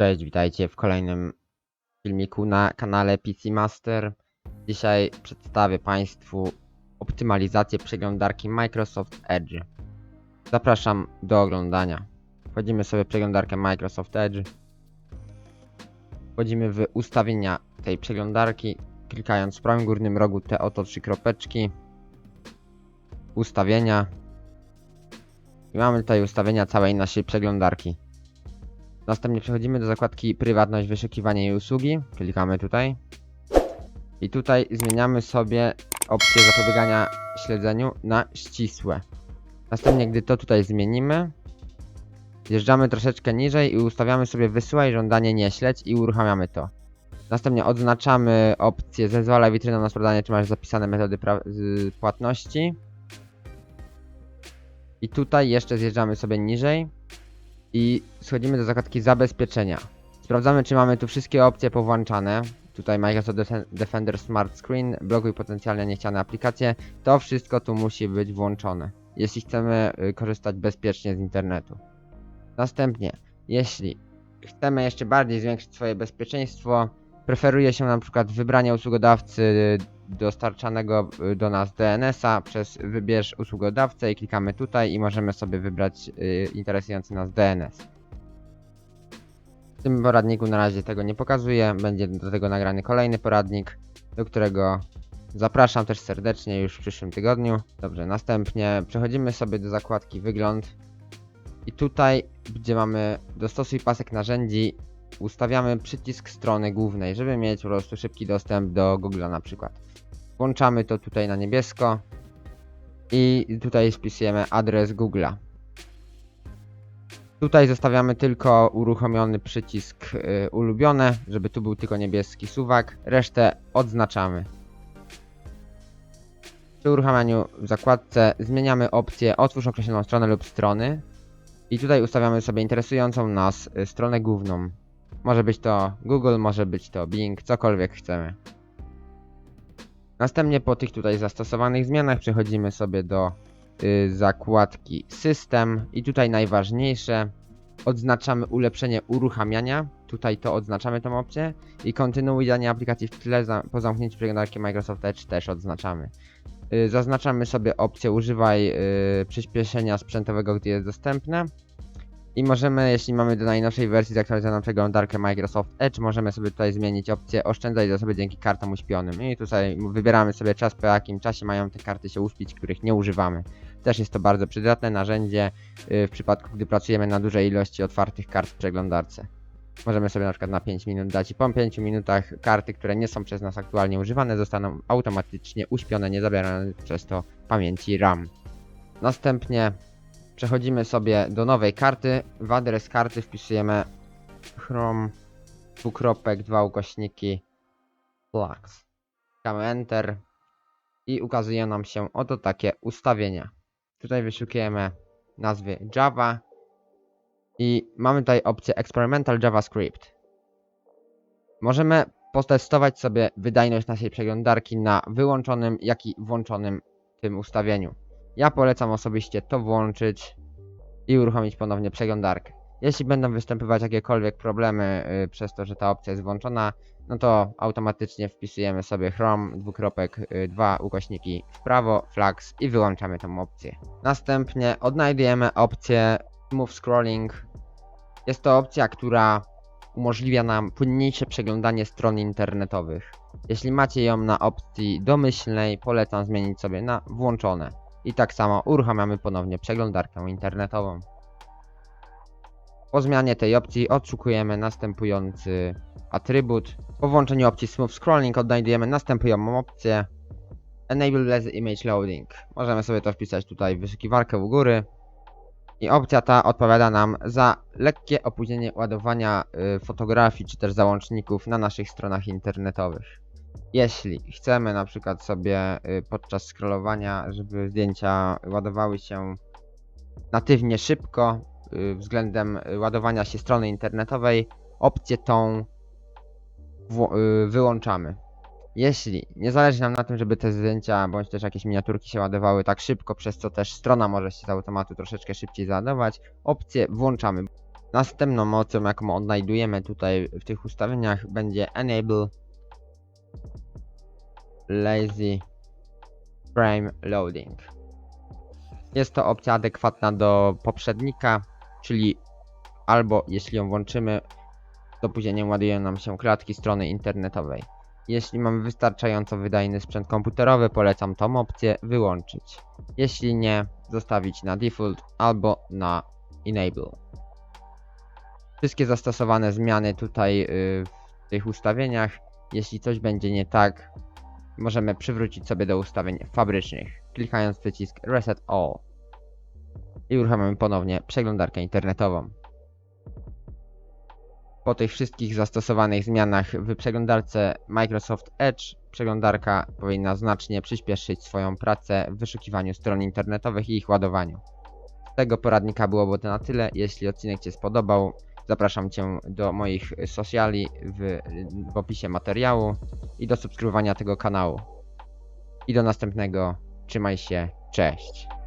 Cześć, witajcie w kolejnym filmiku na kanale PC Master. Dzisiaj przedstawię Państwu optymalizację przeglądarki Microsoft Edge. Zapraszam do oglądania. Wchodzimy sobie w przeglądarkę Microsoft Edge. Wchodzimy w ustawienia tej przeglądarki, klikając w prawym górnym rogu te oto trzy kropeczki. Ustawienia. I mamy tutaj ustawienia całej naszej przeglądarki. Następnie przechodzimy do zakładki Prywatność, wyszukiwanie i usługi. Klikamy tutaj. I tutaj zmieniamy sobie opcję zapobiegania śledzeniu na ścisłe. Następnie, gdy to tutaj zmienimy, zjeżdżamy troszeczkę niżej i ustawiamy sobie wysyłaj żądanie nie śledź i uruchamiamy to. Następnie odznaczamy opcję zezwala witryna na sprawdzanie, czy masz zapisane metody płatności. I tutaj jeszcze zjeżdżamy sobie niżej i schodzimy do zakładki zabezpieczenia. Sprawdzamy, czy mamy tu wszystkie opcje powłączane. Tutaj Microsoft Defen- Defender Smart Screen, blokuj potencjalnie niechciane aplikacje. To wszystko tu musi być włączone, jeśli chcemy y, korzystać bezpiecznie z internetu. Następnie, jeśli chcemy jeszcze bardziej zwiększyć swoje bezpieczeństwo, preferuje się na przykład wybranie usługodawcy dostarczanego y, do nas DNS-a przez wybierz usługodawcę i klikamy tutaj i możemy sobie wybrać y, interesujący nas DNS. W tym poradniku na razie tego nie pokazuję, będzie do tego nagrany kolejny poradnik, do którego zapraszam też serdecznie już w przyszłym tygodniu. Dobrze, następnie przechodzimy sobie do zakładki wygląd i tutaj, gdzie mamy dostosuj pasek narzędzi, ustawiamy przycisk strony głównej, żeby mieć po prostu szybki dostęp do Google'a na przykład. Włączamy to tutaj na niebiesko i tutaj wpisujemy adres Google'a. Tutaj zostawiamy tylko uruchomiony przycisk y, ulubione, żeby tu był tylko niebieski suwak, resztę odznaczamy. Przy uruchamianiu w zakładce zmieniamy opcję otwórz określoną stronę lub strony i tutaj ustawiamy sobie interesującą nas y, stronę główną. Może być to Google, może być to Bing, cokolwiek chcemy. Następnie po tych tutaj zastosowanych zmianach przechodzimy sobie do y, zakładki System i tutaj najważniejsze odznaczamy ulepszenie uruchamiania. Tutaj to odznaczamy tą opcję i kontynuuj danie aplikacji w tle za, po zamknięciu przeglądarki Microsoft Edge też odznaczamy. Y, zaznaczamy sobie opcję używaj y, przyspieszenia sprzętowego, gdy jest dostępne. I możemy, jeśli mamy do najnowszej wersji zaktualizowaną przeglądarkę Microsoft Edge, możemy sobie tutaj zmienić opcję oszczędzaj zasoby dzięki kartom uśpionym. I tutaj wybieramy sobie czas, po jakim czasie mają te karty się uśpić, których nie używamy. Też jest to bardzo przydatne narzędzie yy, w przypadku, gdy pracujemy na dużej ilości otwartych kart w przeglądarce. Możemy sobie na przykład na 5 minut dać i po 5 minutach karty, które nie są przez nas aktualnie używane, zostaną automatycznie uśpione, nie zabierane przez to pamięci RAM. Następnie Przechodzimy sobie do nowej karty. W adres karty wpisujemy Chrome dwukropek, dwa ukośniki Flux. Klikamy Enter i ukazuje nam się oto takie ustawienia. Tutaj wyszukujemy nazwy Java i mamy tutaj opcję Experimental JavaScript. Możemy potestować sobie wydajność naszej przeglądarki na wyłączonym, jak i włączonym tym ustawieniu. Ja polecam osobiście to włączyć i uruchomić ponownie przeglądarkę. Jeśli będą występować jakiekolwiek problemy y, przez to, że ta opcja jest włączona, no to automatycznie wpisujemy sobie Chrome, dwukropek, y, dwa ukośniki w prawo, flags i wyłączamy tą opcję. Następnie odnajdujemy opcję Smooth Scrolling. Jest to opcja, która umożliwia nam płynniejsze przeglądanie stron internetowych. Jeśli macie ją na opcji domyślnej, polecam zmienić sobie na włączone. I tak samo uruchamiamy ponownie przeglądarkę internetową. Po zmianie tej opcji odszukujemy następujący atrybut. Po włączeniu opcji Smooth Scrolling odnajdujemy następującą opcję Enable Lazy Image Loading. Możemy sobie to wpisać tutaj w wyszukiwarkę u góry. I opcja ta odpowiada nam za lekkie opóźnienie ładowania y, fotografii czy też załączników na naszych stronach internetowych. Jeśli chcemy na przykład sobie y, podczas scrollowania, żeby zdjęcia ładowały się natywnie szybko y, względem ładowania się strony internetowej, opcję tą y, wyłączamy. Jeśli nie zależy nam na tym, żeby te zdjęcia bądź też jakieś miniaturki się ładowały tak szybko, przez co też strona może się z automatu troszeczkę szybciej załadować, opcję włączamy. Następną mocą, jaką odnajdujemy tutaj w tych ustawieniach, będzie Enable Lazy Frame Loading. Jest to opcja adekwatna do poprzednika, czyli albo jeśli ją włączymy, z opóźnieniem ładują nam się klatki strony internetowej. Jeśli mamy wystarczająco wydajny sprzęt komputerowy, polecam tą opcję wyłączyć. Jeśli nie, zostawić na default albo na enable. Wszystkie zastosowane zmiany tutaj yy, w tych ustawieniach, jeśli coś będzie nie tak, możemy przywrócić sobie do ustawień fabrycznych, klikając przycisk Reset All i uruchamiamy ponownie przeglądarkę internetową. Po tych wszystkich zastosowanych zmianach w przeglądarce Microsoft Edge, przeglądarka powinna znacznie przyspieszyć swoją pracę w wyszukiwaniu stron internetowych i ich ładowaniu. Z tego poradnika byłoby to na tyle. Jeśli odcinek Cię spodobał, zapraszam Cię do moich sociali w, w opisie materiału i do subskrybowania tego kanału. I do następnego. Trzymaj się. Cześć.